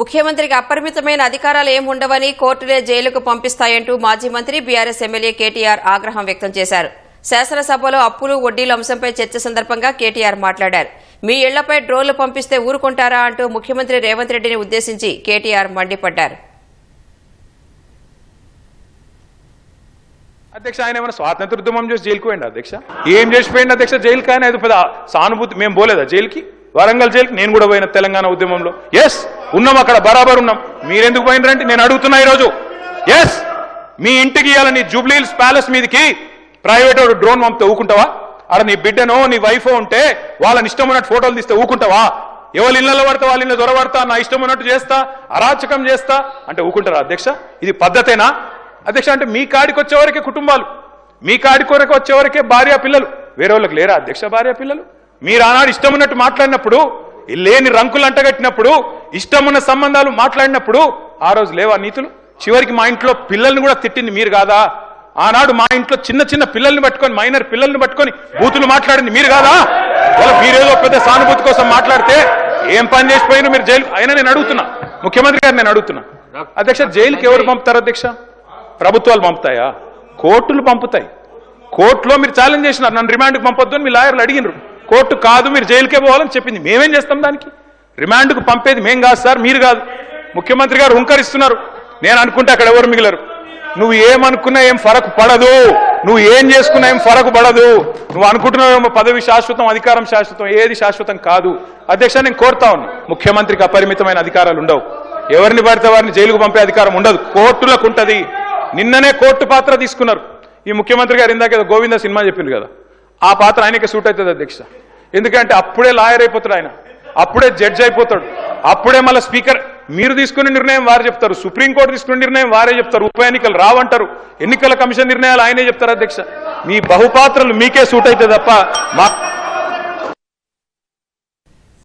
ముఖ్యమంత్రికి అపరిమితమైన అధికారాలు ఏం ఉండవని కోర్టులే జైలుకు పంపిస్తాయంటూ మాజీ మంత్రి బీఆర్ఎస్ ఎమ్మెల్యే కేటీఆర్ ఆగ్రహం వ్యక్తం చేశారు. శాసనసభలో అప్పులు వడ్డీల అంశంపై చర్చ సందర్భంగా కేటీఆర్ మాట్లాడారు. మీ ఇళ్ళపై డ్రోన్లు పంపిస్తే ఊరుకుంటారా అంటూ ముఖ్యమంత్రి రేవంత్ రెడ్డిని ఉద్దేశించి కేటీఆర్ మండిపడ్డారు. అధ్యక్ష ఆయన ఏమైనా స్వాతంత్ర ఉద్యమం చేసి జైలుకు పోయింది అధ్యక్ష? ఏం చేసిపోయింది అధ్యక్ష? జైలుకి ఆయన పెద్ద సానుభూతి మేము పోలేదా జైలుకి? వరంగల్ జైలుకి నేను కూడా పోయిన తెలంగాణ ఉద్యమంలో. ఎస్ ఉన్నాం అక్కడ బరాబర్ ఉన్నాం. మీరెందుకు పోయినరంటే నేను అడుగుతున్నా ఈరోజు. ఎస్ మీ ఇంటికి ఇవ్వాలని జూబ్లీహిల్స్ ప్యాలెస్ మీదకి ప్రైవేట్ డ్రోన్ పంపితే ఊకుంటావా? అక్కడ నీ బిడ్డనో నీ వైఫ్ ఉంటే వాళ్ళని ఇష్టం ఉన్నట్టు ఫోటోలు తీస్తే ఊకుంటావా? ఎవరి ఇళ్ళలో పడతా వాళ్ళ ఇళ్ళ దొరబడతా నా ఇష్టం ఉన్నట్టు చేస్తా అరాచకం చేస్తా అంటే ఊకుంటారా అధ్యక్ష? ఇది పద్ధతేనా? అధ్యక్ష అంటే మీ కాడికి వచ్చేవరకే కుటుంబాలు. మీ కాడి కొరకు వచ్చేవరకే భార్య పిల్లలు. వేరే వాళ్ళకి లేరా అధ్యక్ష భార్య పిల్లలు? మీరు ఆనాడు ఇష్టం ఉన్నట్టు మాట్లాడినప్పుడు లేని రంకులు అంటగట్టినప్పుడు ఇష్టమున్న సంబంధాలు మాట్లాడినప్పుడు ఆ రోజు లేవా నీతులు? చివరికి మా ఇంట్లో పిల్లల్ని కూడా తిట్టింది మీరు కాదా? ఆనాడు మా ఇంట్లో చిన్న చిన్న పిల్లల్ని పట్టుకొని మైనర్ పిల్లల్ని పట్టుకొని బూతులు మాట్లాడింది మీరు కాదా? వాళ్ళ మీరేదో పెద్ద సానుభూతి కోసం మాట్లాడితే ఏం పని చేసిపోయినా మీరు జైలు అయినా నేను అడుగుతున్నా. ముఖ్యమంత్రి గారు నేను అడుగుతున్నా. అధ్యక్ష జైలుకి ఎవరు పంపుతారు అధ్యక్ష? ప్రభుత్వాలు పంపుతాయా? కోర్టులు పంపుతాయి. కోర్టులో మీరు ఛాలెంజ్ చేసినారు. నన్ను రిమాండ్కి పంపొద్దు అని మీ లాయర్లు అడిగినారు. కోర్టు కాదు మీరు జైలుకే పోవాలని చెప్పింది. మేమేం చేస్తాం దానికి? రిమాండ్కు పంపేది మేం కాదు సార్ మీరు కాదు. ముఖ్యమంత్రి గారు హుంకరిస్తున్నారు. నేను అనుకుంటే అక్కడ ఎవరు మిగిలరు? నువ్వు ఏమనుకున్నా ఏం ఫరక్ పడదు. నువ్వు ఏం చేసుకున్నా ఏం ఫరక్ పడదు. నువ్వు అనుకుంటున్నావేమో పదవి శాశ్వతం అధికారం శాశ్వతం ఏది శాశ్వతం కాదు. అధ్యక్ష నేను కోరుతా ఉన్నా. ముఖ్యమంత్రికి అపరిమితమైన అధికారాలు ఉండవు. ఎవరిని పడితే వారిని జైలుకు పంపే అధికారం ఉండదు. కోర్టులకు ఉంటుంది. నిన్ననే కోర్టు పాత్ర తీసుకున్నారు. ఈ ముఖ్యమంత్రి గారు ఇందాక గోవింద సినిమా చెప్పింది కదా. ఆ పాత్ర ఆయనకి సూట్ అవుతుంది అధ్యక్ష. ఎందుకంటే అప్పుడే లాయర్ అయిపోతాడు ఆయన. అప్పుడే జడ్జ్ అయిపోతాడు. అప్పుడే మళ్ళీ స్పీకర్ మీరు తీసుకునే నిర్ణయం వారు చెప్తారు. సుప్రీంకోర్టు తీసుకునే నిర్ణయం వారే చెప్తారు. ఉప ఎన్నికలు రావంటారు. ఎన్నికల కమిషన్ నిర్ణయాలు ఆయనే చెప్తారు అధ్యక్ష. మీ బహుపాత్రలు మీకే సూట్ అవుతుంది తప్ప మా